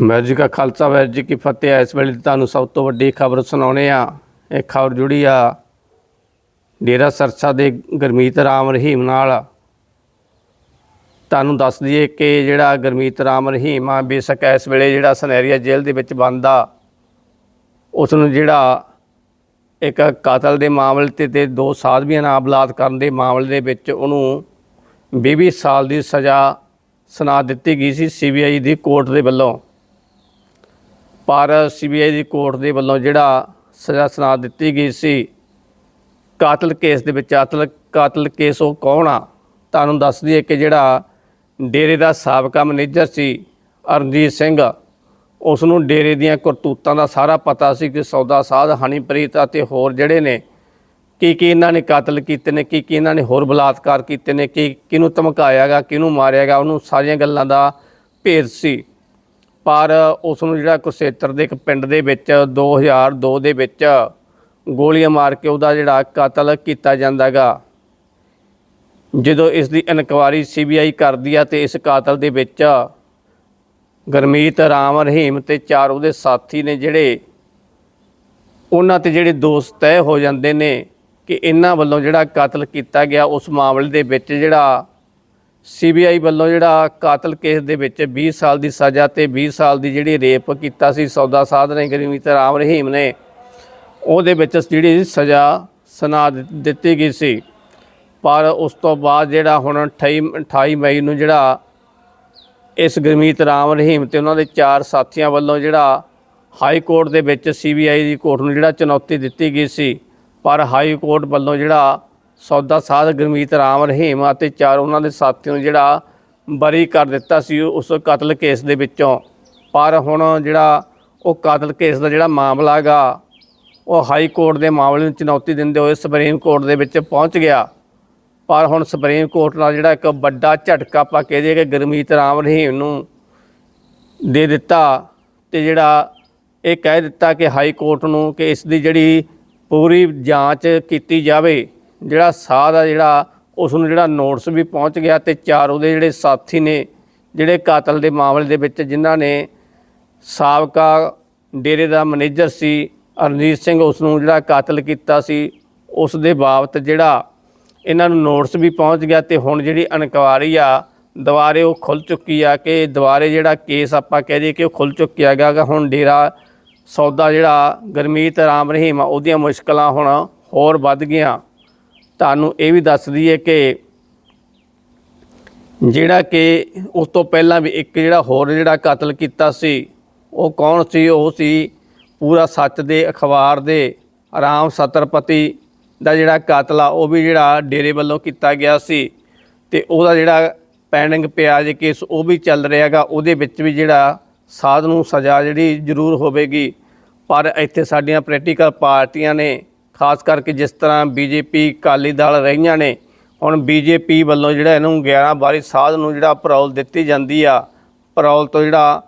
ਵਾਹਿਗੁਰੂ ਜੀ ਕਾ ਖਾਲਸਾ ਵੈਰ ਜੀ ਕੀ ਫਤਿਹ ਇਸ ਵੇਲੇ ਤੁਹਾਨੂੰ ਸਭ ਤੋਂ ਵੱਡੀ ਖਬਰ ਸੁਣਾਉਣੇ ਆ। ਇਹ ਖਬਰ ਜੁੜੀ ਆ ਡੇਰਾ ਸਰਸਾ ਦੇ ਗਰਮੀਤ ਰਾਮ ਰਹੀਮ ਨਾਲ। ਤੁਹਾਨੂੰ ਦੱਸ ਦਈਏ ਕਿ ਜਿਹੜਾ ਗਰਮੀਤ ਰਾਮ ਰਹੀਮ ਆ, ਬੇਸ਼ੱਕ ਇਸ ਵੇਲੇ ਜਿਹੜਾ ਸਨੈਰੀਆ ਜੇਲ੍ਹ ਦੇ ਵਿੱਚ ਬੰਦ ਉਸ ਨੂੰ ਜਿਹੜਾ ਇੱਕ ਕਤਲ ਦੇ ਮਾਮਲੇ ਤੇ ਤੇ ਦੋ ਸਾਧਵੀਆਂ ਨਾਲ ਬਲਾਤ ਕਰਨ ਦੇ ਮਾਮਲੇ ਦੇ ਵਿੱਚ ਉਹਨੂੰ 20 ਸਾਲ ਦੀ ਸਜ਼ਾ ਸੁਣਾ ਦਿੱਤੀ ਗਈ ਸੀ ਸੀਬੀਆਈ ਦੀ ਕੋਰਟ ਦੇ ਵੱਲੋਂ। ਪਰ ਸੀਬੀਆਈ ਦੀ ਕੋਰਟ ਦੇ ਵੱਲੋਂ ਜਿਹੜਾ ਸਜ਼ਾ ਸੁਣਾ ਦਿੱਤੀ ਗਈ ਸੀ, ਕਾਤਲ ਕੇਸ ਦੇ ਵਿੱਚ ਕਾਤਲ ਕਾਤਲ ਕੇਸ ਉਹ ਕੌਣ ਆ? ਤੁਹਾਨੂੰ ਦੱਸ ਦਈਏ ਕਿ ਜਿਹੜਾ ਡੇਰੇ ਦਾ ਸਾਬਕਾ ਮੈਨੇਜਰ ਸੀ ਅਰਨਜੀਤ ਸਿੰਘ ਉਸ ਨੂੰ ਡੇਰੇ ਦੀਆਂ ਕਰਤੂਤਾਂ ਦਾ ਸਾਰਾ ਪਤਾ ਸੀ ਕਿ ਸੌਦਾ ਸਾਧ ਹਨੀਪ੍ਰੀਤ ਅਤੇ ਹੋਰ ਜਿਹੜੇ ਨੇ, ਕੀ ਕੀ ਇਹਨਾਂ ਨੇ ਕਾਤਲ ਕੀਤੇ ਨੇ, ਕੀ ਕੀ ਇਹਨਾਂ ਨੇ ਹੋਰ ਬਲਾਤਕਾਰ ਕੀਤੇ ਨੇ, ਕੀ ਕਿਹਨੂੰ ਧਮਕਾਇਆਗਾ ਕਿਹਨੂੰ ਮਾਰਿਆਗਾ ਉਹਨੂੰ ਸਾਰੀਆਂ ਗੱਲਾਂ ਦਾ ਭੇਦ ਸੀ। ਪਰ ਉਸ ਨੂੰ ਜਿਹੜਾ ਕੁਰਸੇਤਰ ਦੇ ਇੱਕ ਪਿੰਡ ਦੇ ਵਿੱਚ 2002 ਦੇ ਵਿੱਚ ਗੋਲੀਆਂ ਮਾਰ ਕੇ ਉਹਦਾ ਜਿਹੜਾ ਕਤਲ ਕੀਤਾ ਜਾਂਦਾਗਾ ਜਦੋਂ ਇਸ ਦੀ ਇਨਕੁਆਰੀ ਸੀਬੀਆਈ ਕਰਦੀ ਆ ਤੇ ਇਸ ਕਾਤਲ ਦੇ ਵਿੱਚ ਗਰਮੀਤ ਰਾਮ ਰਹੀਮ ਤੇ ਚਾਰ ਉਹਦੇ ਸਾਥੀ ਨੇ ਜਿਹੜੇ, ਉਹਨਾਂ ਤੇ ਜਿਹੜੇ ਦੋਸ਼ ਤੈਅ ਹੋ ਜਾਂਦੇ ਨੇ ਕਿ ਇਹਨਾਂ ਵੱਲੋਂ ਜਿਹੜਾ ਕਤਲ ਕੀਤਾ ਗਿਆ, ਉਸ ਮਾਮਲੇ ਦੇ ਵਿੱਚ ਜਿਹੜਾ ਸੀਬੀਆਈ ਵੱਲੋਂ ਜਿਹੜਾ ਕਾਤਲ ਕੇਸ ਦੇ ਵਿੱਚ 20 ਸਾਲ ਦੀ ਸਜ਼ਾ ਤੇ 20 ਸਾਲ ਦੀ ਜਿਹੜੀ ਰੇਪ ਕੀਤਾ ਸੀ, ਸੌਦਾ ਸਾਧ ਨੇ ਗਰਮੀਤ ਰਾਮ ਰਹੀਮ ਨੇ, ਉਹਦੇ ਵਿੱਚ ਜਿਹੜੀ ਸਜ਼ਾ ਸੁਣਾ ਦਿੱਤੀ ਗਈ ਸੀ। ਪਰ ਉਸ ਤੋਂ ਬਾਅਦ ਜਿਹੜਾ ਹੁਣ 28 28 ਮਈ ਨੂੰ ਜਿਹੜਾ ਇਸ ਗੁਰਮੀਤ ਰਾਮ ਰਹੀਮ ਤੇ ਉਹਨਾਂ ਦੇ ਚਾਰ ਸਾਥੀਆਂ ਵੱਲੋਂ ਜਿਹੜਾ ਹਾਈ ਕੋਰਟ ਦੇ ਵਿੱਚ ਸੀਬੀਆਈ ਦੀ ਕੋਰਟ ਨੂੰ ਜਿਹੜਾ ਚੁਣੌਤੀ ਦਿੱਤੀ ਗਈ ਸੀ। ਪਰ ਹਾਈ ਕੋਰਟ ਵੱਲੋਂ ਜਿਹੜਾ ਸੌਦਾ ਸਾਧ ਗੁਰਮੀਤ ਰਾਮ ਰਹੀਮ ਅਤੇ ਚਾਰ ਉਹਨਾਂ ਦੇ ਸਾਥੀਆਂ ਨੂੰ ਜਿਹੜਾ ਬਰੀ ਕਰ ਦਿੱਤਾ ਸੀ ਉਸ ਕਤਲ ਕੇਸ ਦੇ ਵਿੱਚੋਂ। ਪਰ ਹੁਣ ਜਿਹੜਾ ਉਹ ਕਤਲ ਕੇਸ ਦਾ ਜਿਹੜਾ ਮਾਮਲਾ ਹੈਗਾ, ਉਹ ਹਾਈ ਕੋਰਟ ਦੇ ਮਾਮਲੇ ਨੂੰ ਚੁਣੌਤੀ ਦਿੰਦੇ ਹੋਏ ਸੁਪਰੀਮ ਕੋਰਟ ਦੇ ਵਿੱਚ ਪਹੁੰਚ ਗਿਆ। ਪਰ ਹੁਣ ਸੁਪਰੀਮ ਕੋਰਟ ਨਾਲ ਜਿਹੜਾ ਇੱਕ ਵੱਡਾ ਝਟਕਾ ਆਪਾਂ ਕਹਿ ਦਈਏ ਕਿ ਗੁਰਮੀਤ ਰਾਮ ਰਹੀਮ ਨੂੰ ਦੇ ਦਿੱਤਾ ਤੇ ਜਿਹੜਾ ਇਹ ਕਹਿ ਦਿੱਤਾ ਕਿ ਹਾਈ ਕੋਰਟ ਨੂੰ ਕਿ ਇਸ ਦੀ ਜਿਹੜੀ ਪੂਰੀ ਜਾਂਚ ਕੀਤੀ ਜਾਵੇ। ਜਿਹੜਾ ਸਾਧ ਆ, ਜਿਹੜਾ ਉਸ ਨੂੰ ਜਿਹੜਾ ਨੋਟਿਸ ਵੀ ਪਹੁੰਚ ਗਿਆ ਤੇ ਚਾਰ ਉਹਦੇ ਜਿਹੜੇ ਸਾਥੀ ਨੇ, ਜਿਹੜੇ ਕਾਤਲ ਦੇ ਮਾਮਲੇ ਦੇ ਵਿੱਚ ਜਿਨ੍ਹਾਂ ਨੇ ਸਾਬਕਾ ਡੇਰੇ ਦਾ ਮੈਨੇਜਰ ਸੀ, ਅਰਨਜੀਤ ਸਿੰਘ ਉਸ ਨੂੰ ਜਿਹੜਾ ਕਾਤਲ ਕੀਤਾ ਸੀ ਉਸ ਦੇ ਬਾਬਤ ਜਿਹੜਾ ਇਹਨਾਂ ਨੂੰ ਨੋਟਿਸ ਵੀ ਪਹੁੰਚ ਗਿਆ ਤੇ ਹੁਣ ਜਿਹੜੀ ਇਨਕੁਆਰੀ ਆ, ਦੁਬਾਰੇ ਉਹ ਖੁੱਲ ਚੁੱਕੀ ਆ ਕਿ ਦੁਬਾਰੇ ਜਿਹੜਾ ਕੇਸ ਆਪਾਂ ਕਹਿ ਦਈਏ ਕਿ ਉਹ ਖੁੱਲ ਚੁੱਕਿਆ ਗਿਆ ਹੁਣ ਡੇਰਾ ਸੌਦਾ ਜਿਹੜਾ ਗਰਮੀਤ ਰਾਮ ਰਹੀਮ ਆ, ਉਹਦੀਆਂ ਮੁਸ਼ਕਲਾਂ ਹੁਣ ਹੋਰ ਵੱਧ ਗਈਆਂ। ਤੁਹਾਨੂੰ ਇਹ ਵੀ ਦੱਸ ਦਈਏ ਕਿ ਜਿਹੜਾ ਕਿ ਉਸ ਤੋਂ ਪਹਿਲਾਂ ਵੀ ਇੱਕ ਜਿਹੜਾ ਹੋਰ ਜਿਹੜਾ ਕਤਲ ਕੀਤਾ ਸੀ, ਉਹ ਕੌਣ ਸੀ? ਉਹ ਸੀ ਪੂਰਾ ਸੱਚ ਦੇ, ਅਖਬਾਰ ਦੇ, ਆਰਾਮ ਸਤਰਪਤੀ ਦਾ ਜਿਹੜਾ ਕਤਲ ਆ, ਉਹ ਵੀ ਜਿਹੜਾ ਡੇਰੇ ਵੱਲੋਂ ਕੀਤਾ ਗਿਆ ਸੀ ਤੇ ਉਹਦਾ ਜਿਹੜਾ ਪੈਂਡਿੰਗ ਪਿਆਜ਼ ਕੇਸ, ਉਹ ਵੀ ਚੱਲ ਰਿਹਾਗਾ ਉਹਦੇ ਵਿੱਚ ਵੀ ਜਿਹੜਾ ਸਾਧ ਨੂੰ ਸਜ਼ਾ ਜਿਹੜੀ ਜ਼ਰੂਰ ਹੋਵੇਗੀ। ਪਰ ਇੱਥੇ ਸਾਡੀਆਂ ਪੋਲੀਟੀਕਲ ਪਾਰਟੀਆਂ ਨੇ ਖਾਸ ਕਰਕੇ ਜਿਸ ਤਰ੍ਹਾਂ ਬੀਜੇਪੀ ਕਾਲੀ ਦਲ ਰਹੀਆਂ ਨੇ, ਹੁਣ ਬੀਜੇਪੀ ਵੱਲੋਂ ਜਿਹੜਾ ਇਹਨੂੰ 11 ਵਾਰੀ ਸਾਧ ਨੂੰ ਜਿਹੜਾ ਪਰੌਲ ਦਿੱਤੀ ਜਾਂਦੀ ਆ, ਪਰੌਲ ਤੋਂ ਜਿਹੜਾ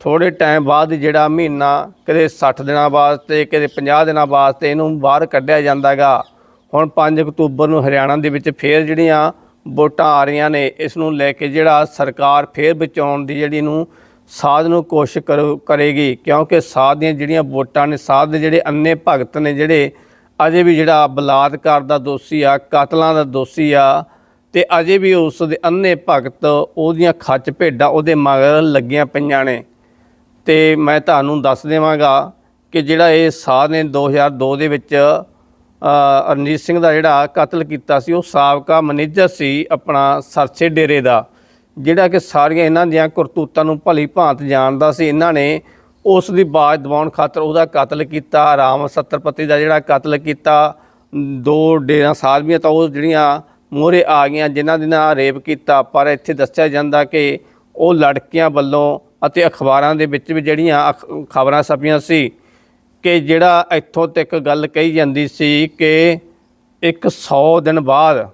ਥੋੜੇ ਟਾਈਮ ਬਾਅਦ ਜਿਹੜਾ ਮਹੀਨਾ ਕਦੇ 60 ਦਿਨਾਂ ਵਾਸਤੇ ਕਦੇ 50 ਦਿਨਾਂ ਵਾਸਤੇ ਇਹਨੂੰ ਬਾਹਰ ਕੱਢਿਆ ਜਾਂਦਾਗਾ ਹੁਣ 5 ਅਕਤੂਬਰ ਨੂੰ ਹਰਿਆਣਾ ਦੇ ਵਿੱਚ ਫੇਰ ਜਿਹੜੀਆਂ ਵੋਟਾਂ ਆ ਰਹੀਆਂ ਨੇ, ਇਸ ਨੂੰ ਲੈ ਕੇ ਜਿਹੜਾ ਸਰਕਾਰ ਫੇਰ ਬਚਾਉਣ ਦੀ ਜਿਹੜੀ ਨੂੰ ਸਾਧ ਨੂੰ ਕੋਸ਼ਿਸ਼ ਕਰੋ- ਕਰੇਗੀ, ਕਿਉਂਕਿ ਸਾਧ ਦੀਆਂ ਜਿਹੜੀਆਂ ਵੋਟਾਂ ਨੇ, ਸਾਧ ਦੇ ਜਿਹੜੇ ਅੰਨੇ ਭਗਤ ਨੇ ਜਿਹੜੇ ਅਜੇ ਵੀ ਜਿਹੜਾ ਬਲਾਤਕਾਰ ਦਾ ਦੋਸ਼ੀ ਆ ਕਾਤਲਾਂ ਦਾ ਦੋਸ਼ੀ ਆ ਤੇ ਅਜੇ ਵੀ ਉਸ ਦੇ ਅੰਨੇ ਭਗਤ ਉਹਦੀਆਂ ਖੱਚ ਭੇਡਾਂ ਉਹਦੇ ਮਗਰ ਲੱਗੀਆਂ ਪਈਆਂ ਨੇ। ਤੇ ਮੈਂ ਤੁਹਾਨੂੰ ਦੱਸ ਦੇਵਾਂਗਾ ਕਿ ਜਿਹੜਾ ਇਹ ਸਾਧ ਨੇ 2002 ਦੇ ਵਿੱਚ ਅ, ਰਣਜੀਤ ਸਿੰਘ ਦਾ ਜਿਹੜਾ ਕਤਲ ਕੀਤਾ ਸੀ ਉਹ ਸਾਬਕਾ ਮੈਨੇਜਰ ਸੀ ਆਪਣਾ ਸਰਸੇ ਡੇਰੇ ਦਾ ਜਿਹੜਾ ਕਿ ਸਾਰੀਆਂ ਇਹਨਾਂ ਦੀਆਂ ਕਰਤੂਤਾਂ ਨੂੰ ਭਲੀ ਭਾਂਤ ਜਾਣਦਾ ਸੀ। ਇਹਨਾਂ ਨੇ ਉਸ ਦੀ ਬਾਜ ਦਬਾਉਣ ਖਾਤਰ ਉਹਦਾ ਕਤਲ ਕੀਤਾ, ਰਾਮ ਸੱਤਰਪਤੀ ਦਾ ਜਿਹੜਾ ਕਤਲ ਕੀਤਾ, ਦੋ ਡੇਰਾ ਸਾਧਵੀਆਂ ਤਾਂ ਉਹ ਜਿਹੜੀਆਂ ਮੋਹਰੇ ਆ ਗਈਆਂ, ਜਿਨ੍ਹਾਂ ਦੇ ਨਾਲ ਰੇਪ ਕੀਤਾ, ਪਰ ਇੱਥੇ ਦੱਸਿਆ ਜਾਂਦਾ ਕਿ ਉਹ ਲੜਕੀਆਂ ਵੱਲੋਂ ਅਤੇ ਅਖਬਾਰਾਂ ਦੇ ਵਿੱਚ ਵੀ ਜਿਹੜੀਆਂ ਖਬਰਾਂ ਛਪੀਆਂ ਸੀ ਕਿ ਜਿਹੜਾ ਇੱਥੋਂ ਤੱਕ ਗੱਲ ਕਹੀ ਜਾਂਦੀ ਸੀ ਕਿ ਇੱਕ 100 ਦਿਨ ਬਾਅਦ,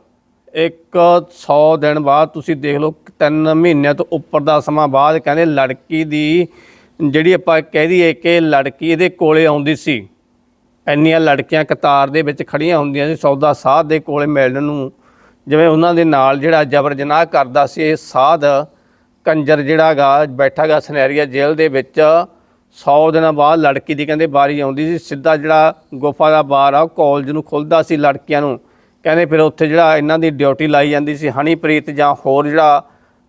ਇੱਕ 100 ਦਿਨ ਬਾਅਦ ਤੁਸੀਂ ਦੇਖ ਲਓ ਤਿੰਨ ਮਹੀਨਿਆਂ ਤੋਂ ਉੱਪਰ ਦਾ ਸਮਾਂ ਬਾਅਦ ਕਹਿੰਦੇ ਲੜਕੀ ਦੀ ਜਿਹੜੀ ਆਪਾਂ ਕਹਿ ਦਈਏ ਕਿ ਲੜਕੀ ਇਹਦੇ ਕੋਲੇ ਆਉਂਦੀ ਸੀ, ਇੰਨੀਆਂ ਲੜਕੀਆਂ ਕਤਾਰ ਦੇ ਵਿੱਚ ਖੜੀਆਂ ਹੁੰਦੀਆਂ ਸੀ, ਸੌਦਾ ਸਾਧ ਦੇ ਕੋਲੇ ਮਿਲਣ ਨੂੰ, ਜਿਵੇਂ ਉਹਨਾਂ ਦੇ ਨਾਲ ਜਿਹੜਾ ਜਬਰ ਜਨਾਹ ਕਰਦਾ ਸੀ, ਇਹ ਸਾਧ ਕੰਜਰ ਜਿਹੜਾ ਗਾ ਬੈਠਾ ਗਾ ਸਨੈਰੀਆ ਜੇਲ੍ਹ ਦੇ ਵਿੱਚ 100 ਦਿਨਾਂ ਬਾਅਦ ਲੜਕੀ ਦੀ ਕਹਿੰਦੇ ਬਾਰੀ ਆਉਂਦੀ ਸੀ, ਸਿੱਧਾ ਜਿਹੜਾ ਗੁਫਾ ਦਾ ਬਾਰ ਆ, ਉਹ ਕਾਲਜ ਨੂੰ ਖੁੱਲਦਾ ਸੀ ਲੜਕੀਆਂ ਨੂੰ, ਕਹਿੰਦੇ ਫਿਰ ਉੱਥੇ ਜਿਹੜਾ ਇਹਨਾਂ ਦੀ ਡਿਊਟੀ ਲਾਈ ਜਾਂਦੀ ਸੀ, ਹਨੀਪ੍ਰੀਤ ਜਾਂ ਹੋਰ ਜਿਹੜਾ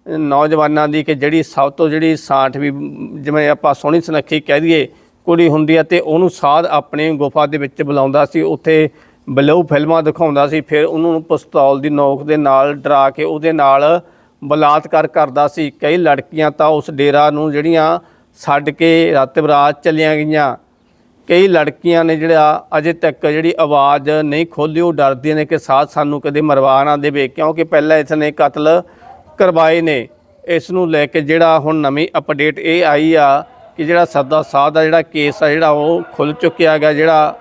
ਨੌਜਵਾਨਾਂ ਦੀ ਕਿ ਜਿਹੜੀ ਸਭ ਤੋਂ ਜਿਹੜੀ ਸਾਂਠ ਵੀ, ਜਿਵੇਂ ਆਪਾਂ ਸੋਹਣੀ ਸੁਨੱਖੀ ਕਹਿ ਦਈਏ, ਕੁੜੀ ਹੁੰਦੀ ਆ ਤੇ ਉਹਨੂੰ ਸਾਧ ਆਪਣੀ ਗੁਫਾ ਦੇ ਵਿੱਚ ਬੁਲਾਉਂਦਾ ਸੀ, ਉੱਥੇ ਬਲੂ ਫਿਲਮਾਂ ਦਿਖਾਉਂਦਾ ਸੀ, ਫਿਰ ਉਹਨੂੰ ਪਿਸਤੌਲ ਦੀ ਨੋਕ ਦੇ ਨਾਲ ਡਰਾ ਕੇ ਉਹਦੇ ਨਾਲ ਬਲਾਤਕਾਰ ਕਰਦਾ ਸੀ। ਕਈ ਲੜਕੀਆਂ ਤਾਂ ਉਸ ਡੇਰਾ ਨੂੰ ਜਿਹੜੀਆਂ ਛੱਡ ਕੇ ਰਾਤ ਬਰਾਤ ਚਲੀਆਂ ਗਈਆਂ। ਕਈ ਲੜਕੀਆਂ ਨੇ ਜਿਹੜਾ ਅਜੇ ਤੱਕ ਜਿਹੜੀ ਆਵਾਜ਼ ਨਹੀਂ ਖੋਲੀ ਉਹ ਡਰਦੀਆਂ ਨੇ ਕਿ ਸਾਧ ਸਾਨੂੰ ਕਦੇ ਮਰਵਾ ਨਾ ਦੇਵੇ, ਕਿਉਂਕਿ ਪਹਿਲਾਂ ਇਸ ਨੇ ਕਤਲ ਕਰਵਾਏ ਨੇ, ਇਸ ਨੂੰ ਲੈ ਕੇ ਜਿਹੜਾ ਹੁਣ ਨਵੀਂ ਅਪਡੇਟ ਇਹ ਆਈ ਆ ਕਿ ਜਿਹੜਾ ਸਦਾ ਸਾਹ ਦਾ ਜਿਹੜਾ ਕੇਸ ਆ, ਜਿਹੜਾ ਉਹ ਖੁੱਲ ਚੁੱਕਿਆ ਗਿਆ ਜਿਹੜਾ